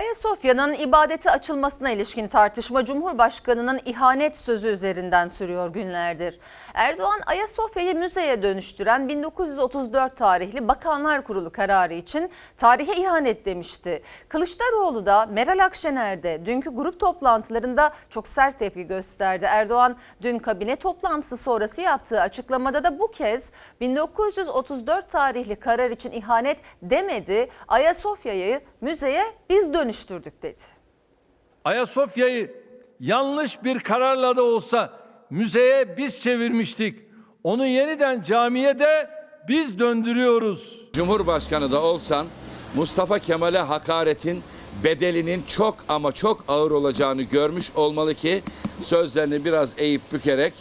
Ayasofya'nın ibadete açılmasına ilişkin tartışma Cumhurbaşkanı'nın ihanet sözü üzerinden sürüyor günlerdir. Erdoğan Ayasofya'yı müzeye dönüştüren 1934 tarihli Bakanlar Kurulu kararı için tarihe ihanet demişti. Kılıçdaroğlu da Meral Akşener de dünkü grup toplantılarında çok sert tepki gösterdi. Erdoğan dün kabine toplantısı sonrası yaptığı açıklamada da bu kez 1934 tarihli karar için ihanet demedi. Ayasofya'yı müzeye biz dönüştürdük dedi. Ayasofya'yı yanlış bir kararla da olsa müzeye biz çevirmiştik. Onu yeniden camiye de biz döndürüyoruz. Cumhurbaşkanı da olsan Mustafa Kemal'e hakaretin bedelinin çok ama çok ağır olacağını görmüş olmalı ki sözlerini biraz eğip bükerek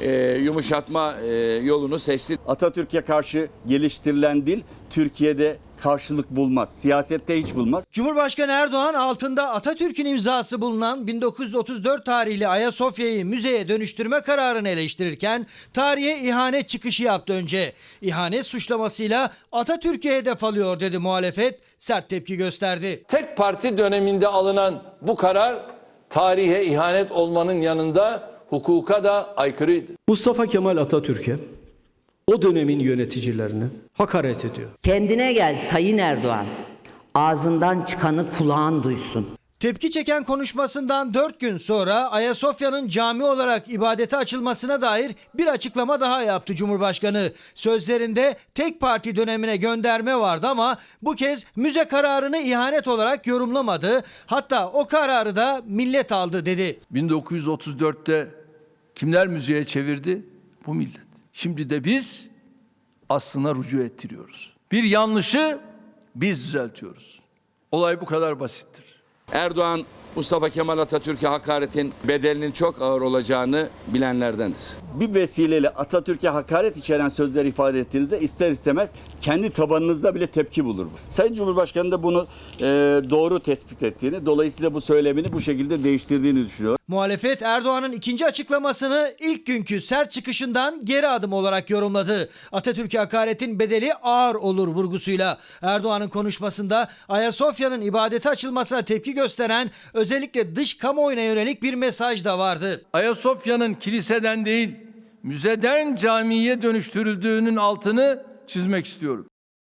e, yumuşatma e, yolunu seçti. Atatürk'e karşı geliştirilen dil Türkiye'de karşılık bulmaz. Siyasette hiç bulmaz. Cumhurbaşkanı Erdoğan altında Atatürk'ün imzası bulunan 1934 tarihli Ayasofya'yı müzeye dönüştürme kararını eleştirirken tarihe ihanet çıkışı yaptı önce. İhanet suçlamasıyla Atatürk'e hedef alıyor dedi muhalefet sert tepki gösterdi. Tek parti döneminde alınan bu karar tarihe ihanet olmanın yanında hukuka da aykırıydı. Mustafa Kemal Atatürk'e o dönemin yöneticilerine hakaret ediyor. Kendine gel Sayın Erdoğan. Ağzından çıkanı kulağın duysun. Tepki çeken konuşmasından 4 gün sonra Ayasofya'nın cami olarak ibadete açılmasına dair bir açıklama daha yaptı Cumhurbaşkanı. Sözlerinde tek parti dönemine gönderme vardı ama bu kez müze kararını ihanet olarak yorumlamadı. Hatta o kararı da millet aldı dedi. 1934'te kimler müziğe çevirdi? Bu millet. Şimdi de biz aslına rücu ettiriyoruz. Bir yanlışı biz düzeltiyoruz. Olay bu kadar basittir. Erdoğan Mustafa Kemal Atatürk'e hakaretin bedelinin çok ağır olacağını bilenlerdendir. Bir vesileyle Atatürk'e hakaret içeren sözler ifade ettiğinizde ister istemez kendi tabanınızda bile tepki bulur. bu. Sayın Cumhurbaşkanı da bunu e, doğru tespit ettiğini, dolayısıyla bu söylemini bu şekilde değiştirdiğini düşünüyor. Muhalefet Erdoğan'ın ikinci açıklamasını ilk günkü sert çıkışından geri adım olarak yorumladı. Atatürk'e hakaretin bedeli ağır olur vurgusuyla. Erdoğan'ın konuşmasında Ayasofya'nın ibadete açılmasına tepki gösteren özellikle dış kamuoyuna yönelik bir mesaj da vardı. Ayasofya'nın kiliseden değil, müzeden camiye dönüştürüldüğünün altını çizmek istiyorum.